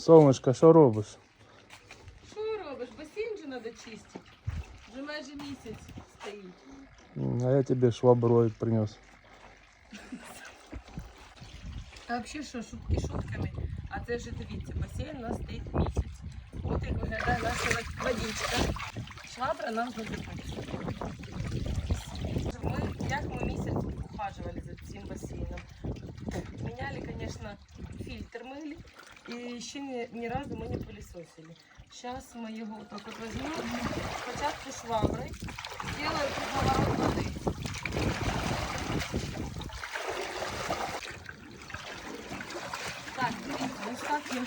Солнышко, що робиш? Що робиш? Басейн же треба чистити. Вже майже місяць стоїть. М, А я тебе шваброй принес. А взагалі що, шутки шутками, а це вже дивіться, басейн у нас стоїть місяць. От як виглядає наша вод- водичка. Швабра нам знадобиться. Ми, як ми місяць ухаживали за цим басейном. Міняли, звісно, фільтр мили І ще ні, ні разу ми не пилісосили. Зараз ми його так от візьмемо, спочатку шваброю, зробимо круговорот води. Так, дивіться, ось так я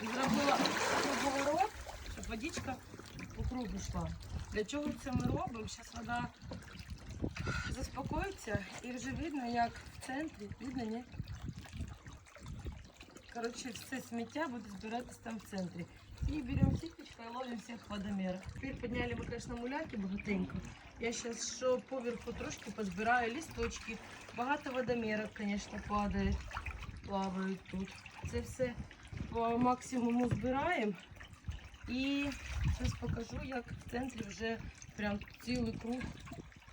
зробила круговорот, щоб водичка по кругу йшла. Для чого це ми робимо? Зараз вода заспокоїться і вже видно, як в центрі, видно, ні? Коротше, все сміття буде збиратись там в центрі. І беремо сіточку і ловимо всіх водомерах. Тепер підняли ми, звісно, муляки багатенько. Я зараз що поверху трошки позбираю листочки. Багато водомерок, звісно, падає, плавають тут. Це все по максимуму збираємо. І зараз покажу, як в центрі вже прям цілий круг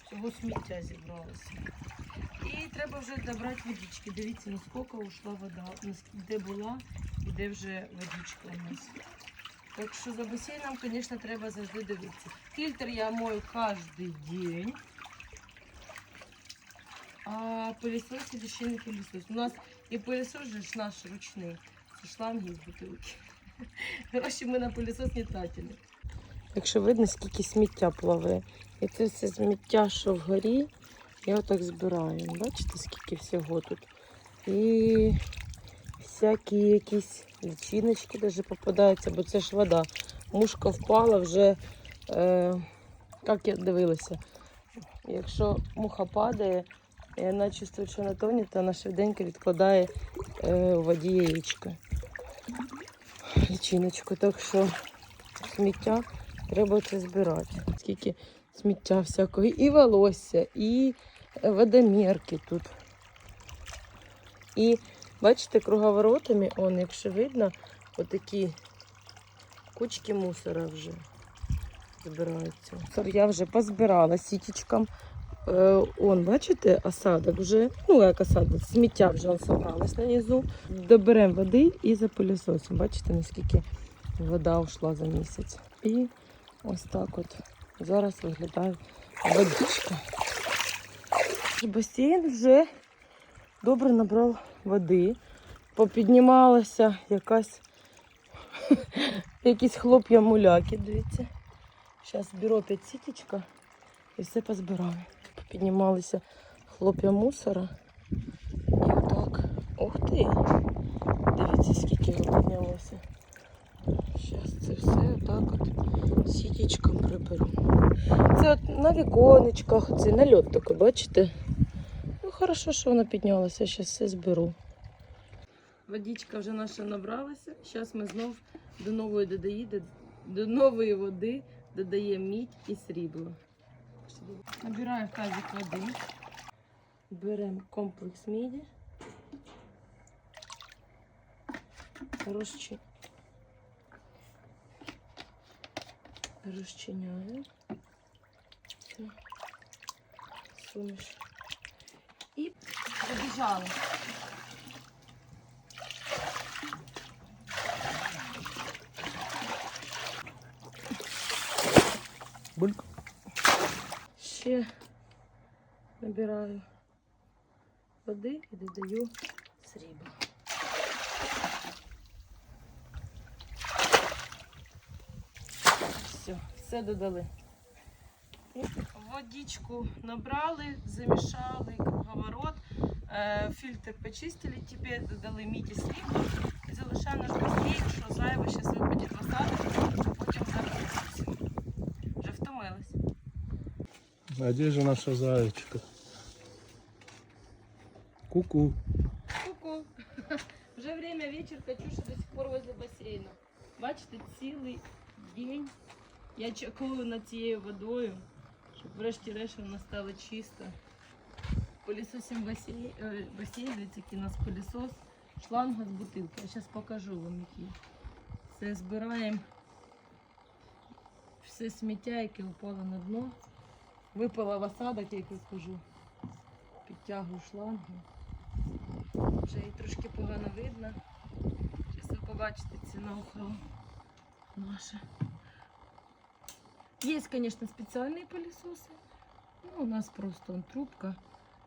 цього сміття зібралося. І треба вже добрати водички. Дивіться, наскільки ушла вода, нас- де була і де вже водичка у нас. Так що за басейном, звісно, треба завжди дивитися. Фільтр я мою кожен день. А пылесос ще не пылесос. У нас і пылесос же ж наш ручний. Це шланги з бутилки. Гроші ми на пилісос не тратили. Якщо видно, скільки сміття плаває. І це все сміття, що вгорі, я отак збираю. Бачите, скільки всього тут. І всякі якісь личиночки даже попадаються, бо це ж вода. Мушка впала вже, е, як я дивилася. Якщо муха падає, і вона чувствує, що вона тоне, то вона швиденько відкладає е, у воді яєчко. Личиночку. Так що сміття треба це збирати. Скільки сміття всякого. І волосся, і е, водомірки тут. І бачите, круговоротами, он, якщо видно, отакі кучки мусора вже збираються. Я вже позбирала сітічком. Е, он, бачите, осадок вже, ну як осадок, сміття вже собралось нанизу. Доберемо води і запилісосимо. Бачите, наскільки вода ушла за місяць. І ось так от зараз виглядає водичка. Басейн вже добре набрав води. Попіднімалася якась якісь хлоп'я муляки, дивіться. Зараз беру опять сітечка і все позбираю. Попіднімалися хлоп'я мусора. І отак. Ух ти! Дивіться, скільки його піднялося. Зараз це все отак от сітечком приберу. На віконечках, це нальот такий, бачите? Ну, хорошо, що воно піднялося, зараз все зберу. Водичка вже наша набралася. Зараз ми знов до нової додаї, до, нової води додаємо мідь і срібло. Набираємо тазик води. Беремо комплекс міді. Розчи... Все. Суміш. І побіжали. Бульк. Ще набираю води і додаю срібло. Все, все додали. Водичку набрали, замішали круговорот, е, фільтр почистили, тепер додали міді срібло і залишаємо наш басейн, що зайве, випадіть в осадок, потім закрутиться. Вже втомилась. А де же наша зайчика? Ку-ку. Ку-ку. Вже время вечір, Катюша до сих пор возле басейну. Бачите, цілий день я чекаю над цією водою, щоб врешті-решт вона стала чиста. Пилісосим басейн, е, який у нас пилісос, шланга з бутилки. Я зараз покажу вам який. Це збираємо все сміття, яке упало на дно. Випала в осадок, як я скажу. Підтягую шлангу. Вже її трошки погано видно. Зараз ви побачите ціна охорони наша. Є, звісно, спеціальні пилісоси. Ну, у нас просто он, трубка,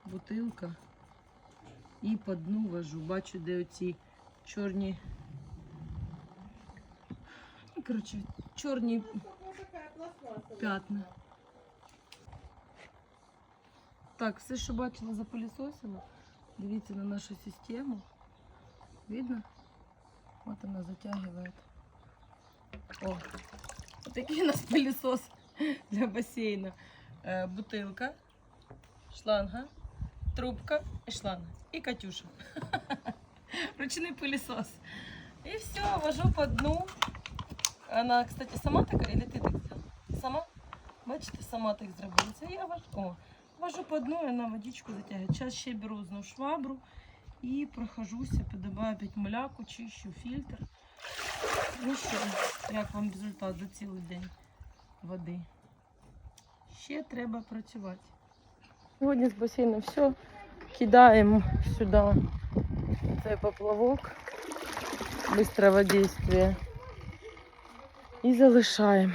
бутилка. І по дну вожу. Бачу, де оці чорні. Ну, коротше, чорні п'ятна. Так, все, що бачила, запилісосила. Дивіться на нашу систему. Видно? Вот она затягивает. О, вот Такий у нас пылесос для бассейна. Е, бутилка, шланга, трубка і шланга. І Катюша. Ручний пылесос. І все, вожу по дну. Вона, кстати, сама така, или ти так? Сама? Бачите, сама так зробила. Це я вожу. О, вожу по дну, і вона водичку затягує. Зараз ще беру знову швабру і прохожуся, подобаю опять маляку, чищу фільтр. Ну що, як вам результат за цілий день води? Ще треба працювати. Сьогодні з басейну все. Кидаємо сюди цей поплавок быстрого действия. І залишаємо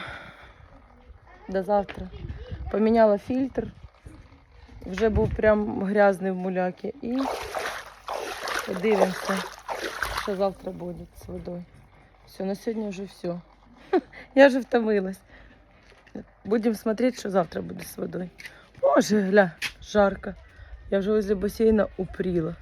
до завтра. Поміняла фільтр. Вже був прям грязний в муляки. І подивимося, що завтра буде з водою. Все, на сьогодні вже все. Я вже втомилась. Будемо смотреть, що завтра буде з водою. Боже, гля, жарко. Я вже возле басейна упріла.